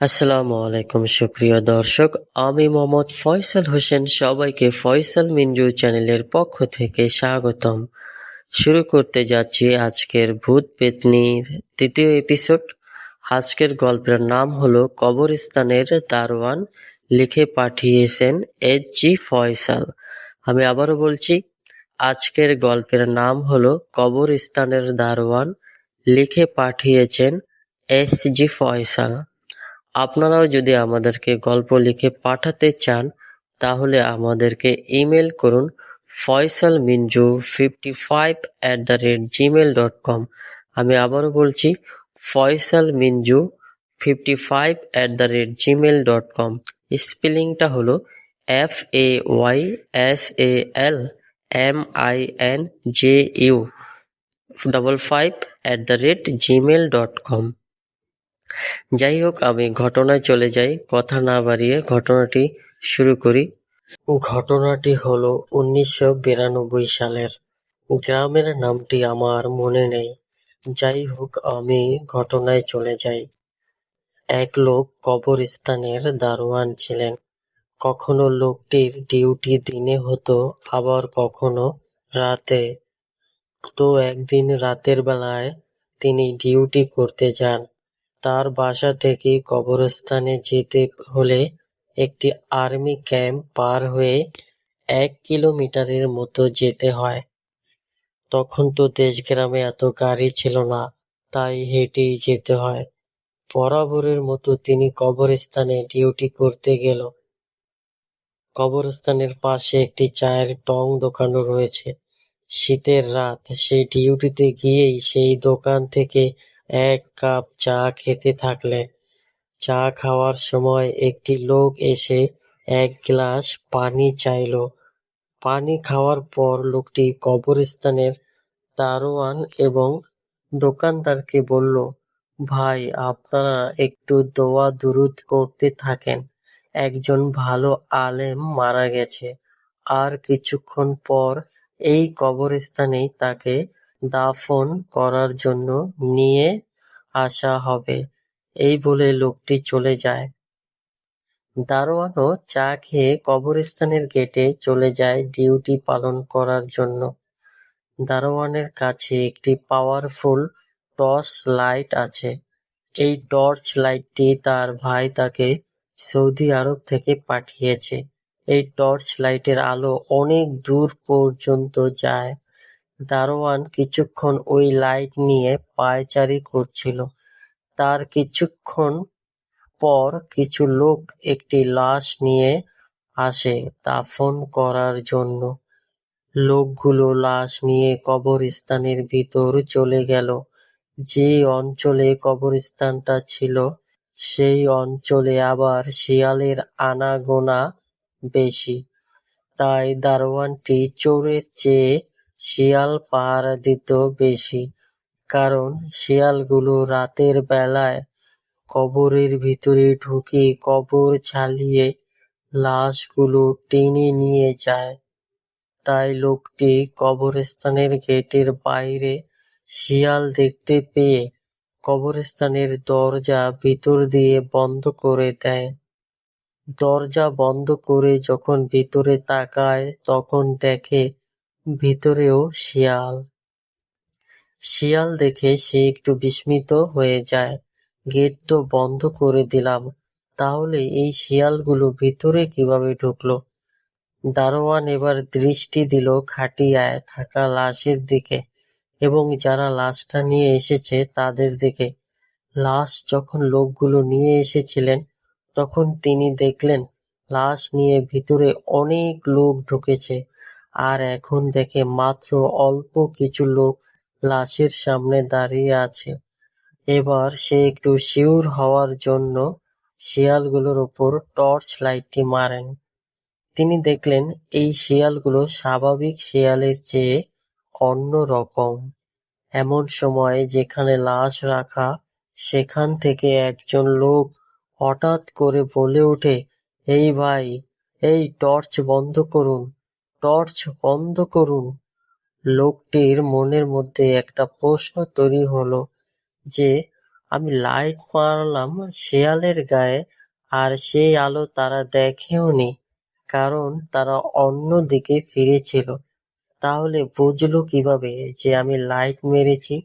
আসসালামু আলাইকুম, সুপ্রিয় দর্শক। আমি মোহাম্মদ ফয়সাল হোসেন, সবাইকে ফয়সাল মিঞ্জু চ্যানেলের পক্ষ থেকে স্বাগতম। শুরু করতে যাচ্ছি আজকের ভূত পেতনির তৃতীয় এপিসোড। আজকের গল্পের নাম হলো কবরস্থানের দারোয়ান লিখে পাঠিয়েছেন এইচ জি ফয়সাল। আমি আবারও বলছি, আজকের গল্পের নাম হলো কবরস্থানের দারোয়ান লিখে পাঠিয়েছেন এস জি ফয়সাল। আপনারাও যদি আমাদেরকে গল্প লিখে পাঠাতে চান, তাহলে আমাদেরকে ইমেল করুন Faysal Minju fifty five at the rate Gmail dot com আমি আবারও বলছি Faysal Minju fifty five at the rate Gmail dot com স্পেলিংটা হলো F A Y S A L M I N J U double five at the rate Gmail dot com যাই হোক আমি ঘটনায় চলে যাই। কথা না বাড়িয়ে ঘটনাটি শুরু করি। ঘটনাটি হলো উনিশশো বিরানব্বই সালের। গ্রামের নামটি আমার মনে নেই। যাই হোক আমি ঘটনায় চলে যাই। এক লোক কবরস্থানের দারোয়ান ছিলেন। কখনো লোকটির ডিউটি দিনে হতো, আবার কখনো রাতে। তো একদিন রাতের বেলায় তিনি ডিউটি করতে যান। তার বাসা থেকে কবরস্থানে যেতে হলে একটি আর্মি ক্যাম্প পার হয়ে এক কিলোমিটারের মতো যেতে হয়। তখন তো দেশগ্রামে এত গাড়ি ছিল না, তাই হেঁটেই যেতে হয়। বরাবরের মতো তিনি কবরস্থানে ডিউটি করতে গেল। কবরস্থানের পাশে একটি চায়ের টং দোকানও রয়েছে। শীতের রাত, সে ডিউটিতে গিয়েই সেই দোকান থেকে এক কাপ চা খেতে থাকলে। চা খাওয়ার সময় একটি লোক এসে এক গ্লাস পানি চাইল। পানি খাওয়ার পর লোকটি কবরস্থানের দারোয়ান এবং দোকানদারকে বলল, ভাই, আপনারা একটু দোয়া দুরুদ করতে থাকেন। একজন ভালো আলেম মারা গেছে। আর কিছুক্ষণ পর এই কবরস্থানেই তাকে দাফন করার জন্য নিয়ে আসা হবে। এই বলে লোকটি চলে যায়। দারোয়ানও চা খেয়ে কবরস্থানের গেটে চলে যায় ডিউটি পালন করার জন্য। দারোয়ানের কাছে একটি পাওয়ারফুল টর্চ লাইট আছে। এই টর্চ লাইটটি তার ভাই তাকে সৌদি আরব থেকে পাঠিয়েছে। এই টর্চ লাইটের আলো অনেক দূর পর্যন্ত যায়। দারোয়ান কিছুক্ষণ ওই লাইট নিয়ে পায়চারি করছিল। তার কিছুক্ষণ পর কিছু লোক একটি লাশ নিয়ে আসে দাফন করার জন্য। লোকগুলো লাশ নিয়ে কবরস্থানের ভিতর চলে গেল। যে অঞ্চলে কবরস্থানটা ছিল, সেই অঞ্চলে আবার শিয়ালের আনাগোনা বেশি। তাই দারোয়ানটি চোরের চেয়ে শিয়াল পাহারা দিত বেশি, কারণ শিয়ালগুলো রাতের বেলায় কবরের ভিতরে ঢুকে কবর ছালিয়ে লাশগুলো টেনে নিয়ে যায়। তাই লোকটি কবরস্থানের গেটের বাইরে শিয়াল দেখতে পেয়ে কবরস্থানের দরজা ভিতর দিয়ে বন্ধ করে দেয়। দরজা বন্ধ করে যখন ভিতরে তাকায়, তখন দেখে ভিতরেও শিয়াল। শিয়াল দেখে সে একটু বিস্মিত হয়ে যায়। গেট তো বন্ধ করে দিলাম, তাহলে এই শিয়ালগুলো ভিতরে কীভাবে ঢুকলো? দারোয়ান এবার দৃষ্টি দিল খাটিয়ায় থাকা লাশের দিকে এবং যারা লাশটা নিয়ে এসেছে তাদের দিকে। লাশ যখন লোকগুলো নিয়ে এসেছিলেন, তখন তিনি দেখলেন, লাশ নিয়ে ভিতরে অনেক লোক ঢুকেছে। আর এখন দেখে মাত্র অল্প কিছু লোক লাশের সামনে দাঁড়িয়ে আছে। এবার সে একটু শিউর হওয়ার জন্য শিয়ালগুলোর ওপর টর্চ লাইটটি মারেন। তিনি দেখলেন, এই শিয়ালগুলো স্বাভাবিক শিয়ালের চেয়ে অন্য রকম। এমন সময় যেখানে লাশ রাখা, সেখান থেকে একজন লোক হঠাৎ করে বলে ওঠে, এই ভাই, এই টর্চ বন্ধ করুন। টর্চ বন্ধ করুন। লোকটির মনের মধ্যে একটা প্রশ্ন তৈরি হলো যে, আমি লাইট মারলাম শেয়ালের গায়ে আর সেই আলো তারা দেখেওনি, কারণ তারা অন্য দিকে ফিরেছিল। তাহলে বুঝলো কীভাবে যে আমি লাইট মেরেছি?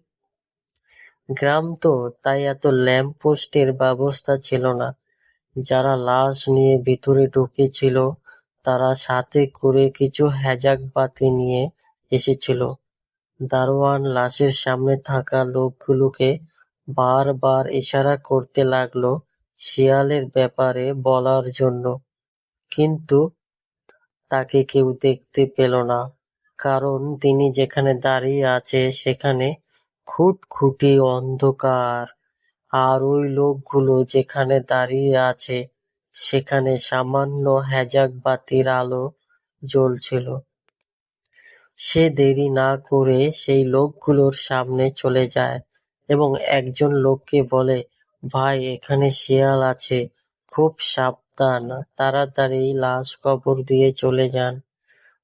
গ্রাম তো তাই এত ল্যাম্প পোস্টের ব্যবস্থা ছিল না। যারা লাশ নিয়ে ভিতরে ঢুকেছিল তারা সাথে করে কিছু হ্যাজাক বাতি নিয়ে এসেছিল। দারোয়ান লাশের সামনে থাকা লোকগুলোকে বারবার ইশারা করতে লাগল শিয়ালের ব্যাপারে বলার জন্য। কিন্তু তাকে কেউ দেখতে পেল না, কারণ তিনি যেখানে দাঁড়িয়ে আছে সেখানে খুটখুটি অন্ধকার। আর ওই লোকগুলো যেখানে দাঁড়িয়ে আছে সেখানে সামান্য হ্যাজাক বাতির আলো জ্বলছিল। সে দেরি না করে সেই লোকগুলোর সামনে চলে যায় এবং একজন লোককে বলে, ভাই, এখানে শিয়াল আছে, খুব সাবধান, তাড়াতাড়ি লাশ কবর দিয়ে চলে যান।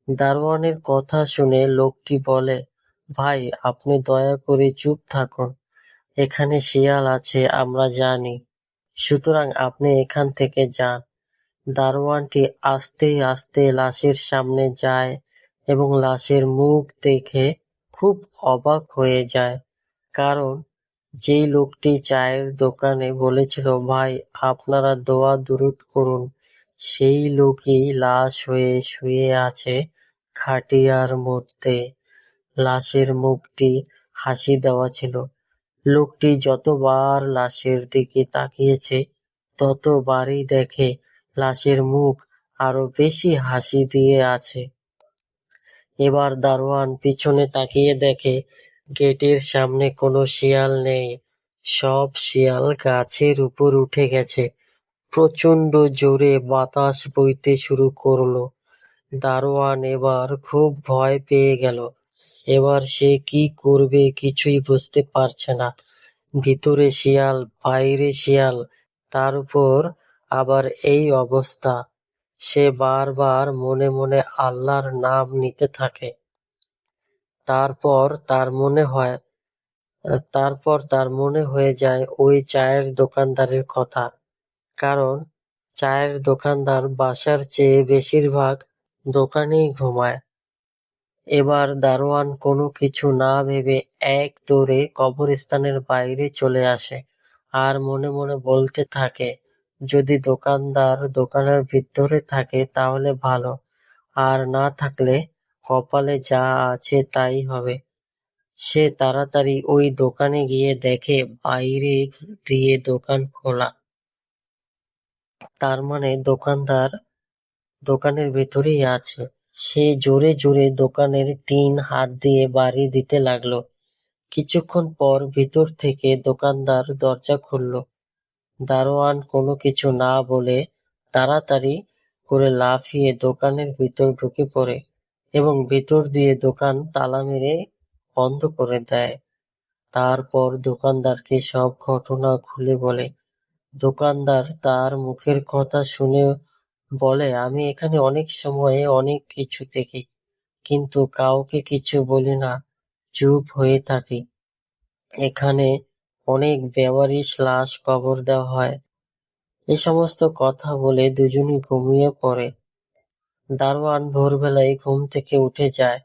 দারোয়ানের কথা শুনে লোকটি বলে, ভাই, আপনি দয়া করে চুপ থাকুন, এখানে শিয়াল আছে, আমরা জানি। সুতরাং আপনি এখান থেকে যান। দারোয়ানটি আস্তে আস্তে লাশের সামনে যায় এবং লাশের মুখ দেখে খুব অবাক হয়ে যায়। কারণ যেই লোকটি চায়ের দোকানে বলেছিল, ভাই, আপনারা দোয়া দুরুদ করুন। সেই লোকই লাশ হয়ে শুয়ে আছে খাটিয়ার মধ্যে। লাশের মুখটি হাসি দেওয়া ছিল। লোকটি যতবার লাশের দিকে তাকিয়েছে, ততবারই দেখে লাশের মুখ আরও বেশি হাসি দিয়ে আছে। এবার দারোয়ান পিছনে তাকিয়ে দেখে, গেটের সামনে কোনো শিয়াল নেই। সব শিয়াল গাছের উপর উঠে গেছে। প্রচণ্ড জোরে বাতাস বইতে শুরু করল। দারোয়ান এবার খুব ভয় পেয়ে গেল। এবার সে কি করবে কিছুই বুঝতে পারছে না। ভিতরে শিয়াল, বাইরে শিয়াল, তার উপর আবার এই অবস্থা। সে বারবার মনে মনে আল্লাহর নাম নিতে থাকে। তারপর তার মনে হয়, তারপর তার মনে হয়ে যায় ওই চায়ের দোকানদারের কথা। কারণ চায়ের দোকানদার বাসার চেয়ে বেশিরভাগ দোকানেই ঘুমায়। এবার দারোয়ান কোনো কিছু না ভেবে এক দৌড়ে কবরস্থানের বাইরে চলে আসে আর মনে মনে বলতে থাকে, যদি দোকানদার দোকানের ভিতরে থাকে তাহলে ভালো, আর না থাকলে কপালে যা আছে তাই হবে। সে তাড়াতাড়ি ওই দোকানে গিয়ে দেখে বাইরে দিয়ে দোকান খোলা। তার মানে দোকানদার দোকানের ভেতরেই আছে। সে জোরে জোরে দোকানের টিন হাত দিয়ে বাড়ি দিতে লাগল। কিছুক্ষণ পর ভিতর থেকে দোকানদার দরজা খুলল। দারোয়ান কোনো কিছু না বলে তাড়াতাড়ি করে লাফিয়ে দোকানের ভিতর ঢুকে পড়ে এবং ভিতর দিয়ে দোকান তালা মেরে বন্ধ করে দেয়। তারপর দোকানদারকে সব ঘটনা খুলে বলে। দোকানদার তার মুখের কথা শুনে বলে, আমি এখানে অনেক সময়ে অনেক কিছু দেখি, কিন্তু কাউকে কিছু বলি না, চুপ হয়ে থাকি। এখানে অনেক বেওয়ারিশ লাশ কবর দেওয়া হয়। এ সমস্ত কথা বলে দুজনই ঘুমিয়ে পড়ে। দারোয়ান ভোরবেলায় ঘুম থেকে উঠে যায়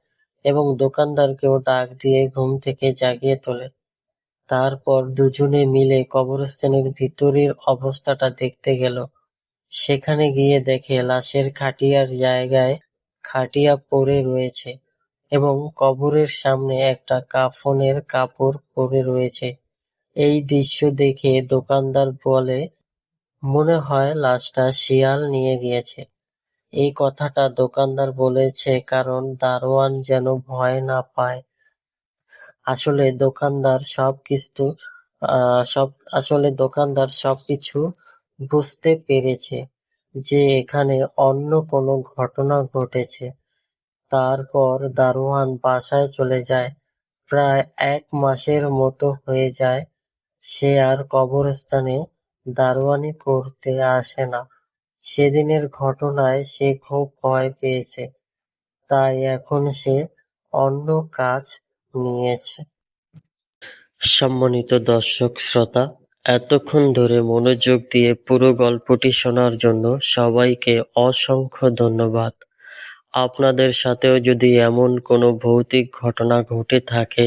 এবং দোকানদারকেও ডাক দিয়ে ঘুম থেকে জাগিয়ে তোলে। তারপর দুজনে মিলে কবরস্থানের ভিতরের অবস্থাটা দেখতে গেল। সেখানে গিয়ে দেখে লাশের খাটিয়ার জায়গায় খাটিয়া পড়ে রয়েছে এবং কবরের সামনে একটা কাফনের কাপড় পরে রয়েছে। এই দৃশ্য দেখে দোকানদার বলে, মনে হয় লাশটা শিয়াল নিয়ে গিয়েছে। এই কথাটা দোকানদার বলেছে কারণ দারোয়ান যেন ভয় না পায়। আসলে দোকানদার সবকিছু, আহ, সব, আসলে দোকানদার সবকিছু বুঝতে পেরেছে যে এখানে অন্য কোনো ঘটনা ঘটেছে। তারপর দারোয়ান বাসায় চলে যায়। প্রায় এক মাসের মতো হয়ে যায়। সে আর কবরস্থানে দারোয়ানি করতে আসে না। সেদিনের ঘটনায় সে খুব ভয় পেয়েছে। তাই এখন সে অন্য কাজ নিয়েছে। সম্মানিত দর্শক, শ্রোতা এতক্ষণ ধরে মনোযোগ দিয়ে পুরো গল্পটি শোনার জন্য সবাইকে অসংখ্য ধন্যবাদ। আপনাদের সাথেও যদি এমন কোনো ভৌতিক ঘটনা ঘটে থাকে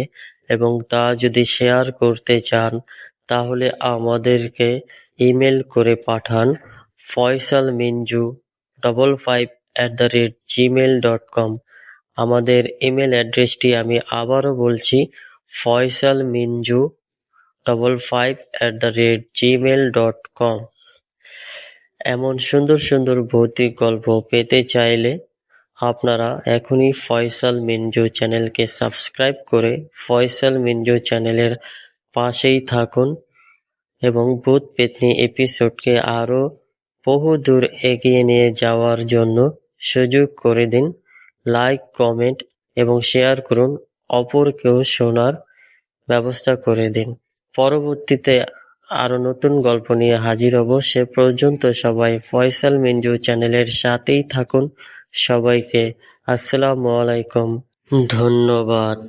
এবং তা যদি শেয়ার করতে চান, তাহলে আমাদেরকে ইমেল করে পাঠান Faysal Minju double five at the rate Gmail dot com আমাদের ইমেল অ্যাড্রেসটি আমি আবারও বলছি Faysal Minju double five at the rate Gmail dot com এমন সুন্দর সুন্দর ভৌতিক গল্প পেতে চাইলে আপনারা এখনই ফয়সাল মিঞ্জু চ্যানেলকে সাবস্ক্রাইব করে ফয়সাল মিঞ্জু চ্যানেলের পাশেই থাকুন এবং ভূত পেতনি এপিসোডকে আরও বহু দূর এগিয়ে নিয়ে যাওয়ার জন্য সুযোগ করে দিন। লাইক, কমেন্ট এবং শেয়ার করুন। অপরকেও শোনার ব্যবস্থা করে দিন। পরবর্তীতে আরও নতুন গল্প নিয়ে হাজির হব। সে পর্যন্ত সবাই ফয়সাল মিঞ্জু চ্যানেলের সাথেই থাকুন। সবাইকে আসসালামু আলাইকুম। ধন্যবাদ।